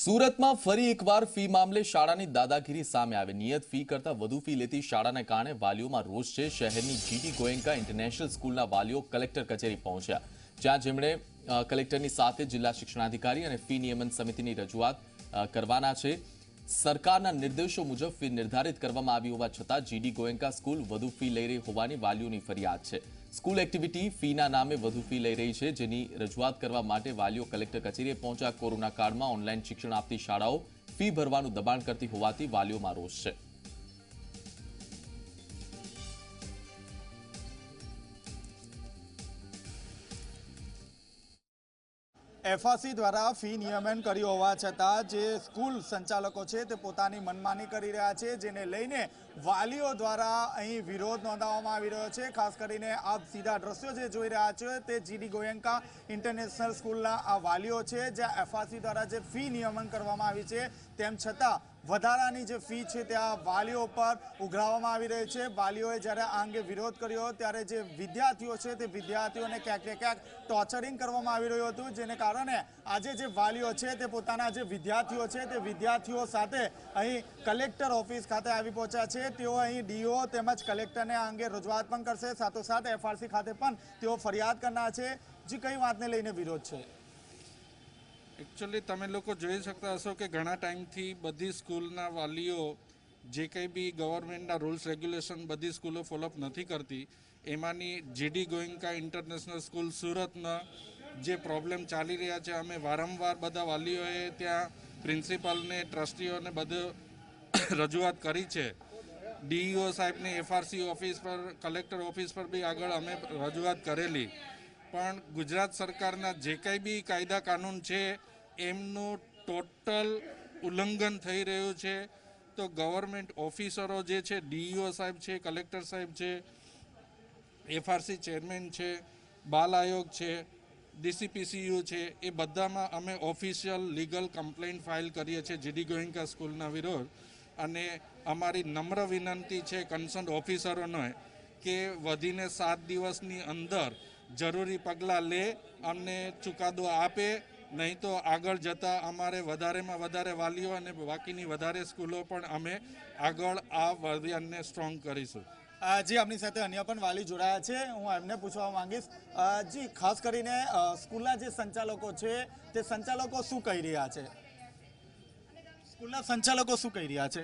સુરતમાં ફરી એકવાર ફી મામલે શાળાની દાદાગીરી સામે આવે. નિયત ફી કરતાં વધુ ફી લેતી શાળાને કારણે વાલીઓમાં રોષ છે. શહેરની જીટી ગોયંકા ઇન્ટરનેશનલ સ્કૂલના વાલીઓ કલેક્ટર કચેરી પહોંચ્યા. જ્યાં જેમણે કલેક્ટરની સાથે જિલ્લા શિક્ષણાધિકારી અને ફી નિયમન સમિતિની રજૂઆત કરવાના છે. સરકારના નિર્દેશો મુજબ ફી નિર્ધારિત કરવામાં આવી હોવા છતાં જીડી ગોયંકા સ્કૂલ વધુ ફી લઈ રહી હોવાની વાલીઓની ફરિયાદ છે. સ્કૂલ એક્ટિવિટી ફીના નામે વધુ ફી લઈ રહી છે, જેની રજૂઆત કરવા માટે વાલીઓ કલેક્ટર કચેરીએ પહોંચ્યા કોરોના કાળમાં ઓનલાઈન શિક્ષણ આપતી શાળાઓ ફી ભરવાનું દબાણ કરતી હોવાથી વાલીઓમાં રોષ છે. એફઆરસી દ્વારા ફી નિયમન કર્યું હોવા છતાં જે સ્કૂલ સંચાલકો છે તે પોતાની મનમાની કરી રહ્યા છે, જેને લઈને વાલીઓ દ્વારા અહીં વિરોધ નોંધાવવામાં આવી રહ્યો છે. ખાસ કરીને આપ સીધા દ્રશ્યો જે જોઈ રહ્યા છે તે જીડી ગોયંકા ઇન્ટરનેશનલ સ્કૂલના આ વાલીઓ છે, જ્યાં એફઆરસી દ્વારા જે ફી નિયમન કરવામાં આવી છે, તેમ છતાં વધારાની જે ફી છે ત્યાં વાલીઓ પર ઉઘરાવવામાં આવી રહી છે. વાલીઓએ જ્યારે આ અંગે વિરોધ કર્યો, ત્યારે જે વિદ્યાર્થીઓ છે તે વિદ્યાર્થીઓને ક્યાંક ક્યાંક ટોર્ચરિંગ કરવામાં આવી રહ્યું હતું, જેને કારણે આજે જે વાલીઓ છે તે પોતાના જે વિદ્યાર્થીઓ છે તે વિદ્યાર્થીઓ સાથે અહીં કલેક્ટર ઓફિસ ખાતે આવી પહોંચ્યા છે. તેઓ અહીં ડીઓ તેમજ કલેક્ટરને આ અંગે રજૂઆત પણ કરશે. સાથોસાથ એફઆરસી ખાતે પણ તેઓ ફરિયાદ કરનાર છે. જે કઈ વાતને લઈને વિરોધ છે? એકચ્યુઅલી તમે લોકો જોઈ શકતા હશો કે ઘણા ટાઈમથી બધી સ્કૂલના વાલીઓ જે કંઈ બી ગવર્મેન્ટના રૂલ્સ, રેગ્યુલેશન બધી સ્કૂલો ફોલોઅપ નથી કરતી. એમાંની જીડી ગોયંકા ઇન્ટરનેશનલ સ્કૂલ સુરતના જે પ્રોબ્લેમ ચાલી રહ્યા છે, અમે વારંવાર બધા વાલીઓએ ત્યાં પ્રિન્સિપાલને, ટ્રસ્ટીઓને બધું રજૂઆત કરી છે. ડીઈઓ સાહેબને એફઆરસી ઓફિસ પર, કલેક્ટર ઓફિસ પર બી આગળ અમે રજૂઆત કરેલી. પણ ગુજરાત સરકારના જે કંઈ બી કાયદા કાનૂન છે એમનું ટોટલ ઉલ્લંઘન થઈ રહ્યું છે. તો ગવર્મેન્ટ ઓફિસરો જે છે, ડીઈઓ સાહેબ છે, કલેક્ટર સાહેબ છે, એફઆરસી ચેરમેન છે, બાલ આયોગ છે, ડીસીપીસીયુ છે, એ બધામાં અમે ઓફિશિયલ લીગલ કમ્પ્લેન્ટ ફાઇલ કરીએ છીએ જીડી ગોયંકા સ્કૂલના વિરોધ. અને અમારી નમ્ર વિનંતી છે કન્સર્ન ઓફિસરોને કે વધીને સાત દિવસની અંદર જરૂરી પગલાં લે અમને ચુકાદો આપે નહીં તો આગળ જતાં અમારે વધારેમાં વધારે વાલીઓ અને બાકીની વધારે સ્કૂલો પણ અમે આગળ આ અભિયાનને સ્ટ્રોંગ કરીશું અ, જી આપની સાથે અન્ય પણ વાલી જોડાયા છે હું એમને પૂછવા માંગીશ અ, જી ખાસ કરીને અ, સ્કૂલના જે સંચાલકો છે તે સંચાલકો શું કહી રહ્યા છે સ્કૂલના સંચાલકો શું કહી રહ્યા છે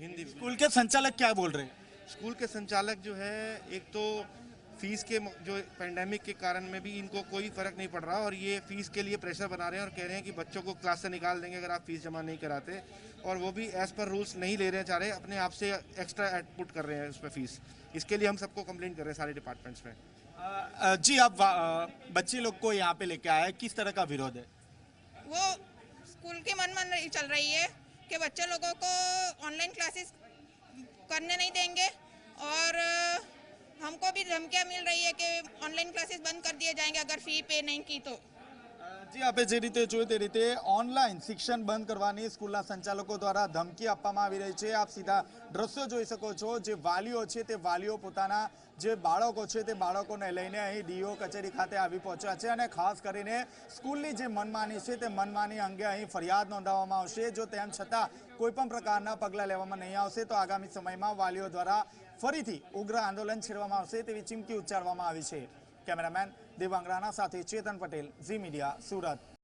हिंदी स्कूल के संचालक क्या बोल रहे हैं स्कूल के संचालक जो है एक तो फ़ीस के जो पेंडेमिक के कारण में भी इनको कोई फ़र्क नहीं पड़ रहा और ये फ़ीस के लिए प्रेशर बना रहे हैं और कह रहे हैं कि बच्चों को क्लास से निकाल देंगे अगर आप फ़ीस जमा नहीं कराते और वो भी एज पर रूल्स नहीं ले रहे चाह रहे अपने आप से एक्स्ट्रा पुट कर रहे हैं उस पर फ़ीस इसके लिए हम सबको कंप्लेंट कर रहे हैं सारे डिपार्टमेंट्स में जी आप बच्चे लोग को यहाँ पे लेके आए हैं। किस तरह का विरोध है वो स्कूल की मन मन रही चल रही है कि बच्चे लोगों को ऑनलाइन क्लासेस करने नहीं देंगे और धमकियाँ मिल रही है कि ऑनलाइन क्लासेस बंद कर दिए जाएंगे अगर फ़ी पे नहीं की तो જી આપે જે રીતે જોયું તે રીતે ઓનલાઈન શિક્ષણ બંધ કરવાની સ્કૂલના સંચાલકો દ્વારા ધમકી આપવામાં આવી રહી છે આપ સીધા દ્રશ્યો જોઈ શકો છો જે વાલીઓ છે તે વાલીઓ પોતાના જે બાળકો છે તે બાળકોને લઈને અહીં ડીઓ કચેરી ખાતે આવી પહોંચ્યા છે અને ખાસ કરીને સ્કૂલની જે મનમાની છે તે મનમાની અંગે અહીં ફરિયાદ નોંધાવવામાં આવશે જો તેમ છતાં કોઈ પણ પ્રકારના પગલાં લેવામાં નહીં આવશે તો આગામી સમયમાં વાલીઓ દ્વારા ફરીથી ઉગ્ર આંદોલન છેડવામાં આવશે તેવી ચીમકી ઉચ્ચારવામાં આવી છે. કેમેરામેન દેવાંગ રાણા સાથે ચેતન પટેલ, ઝી મીડિયા, સુરત.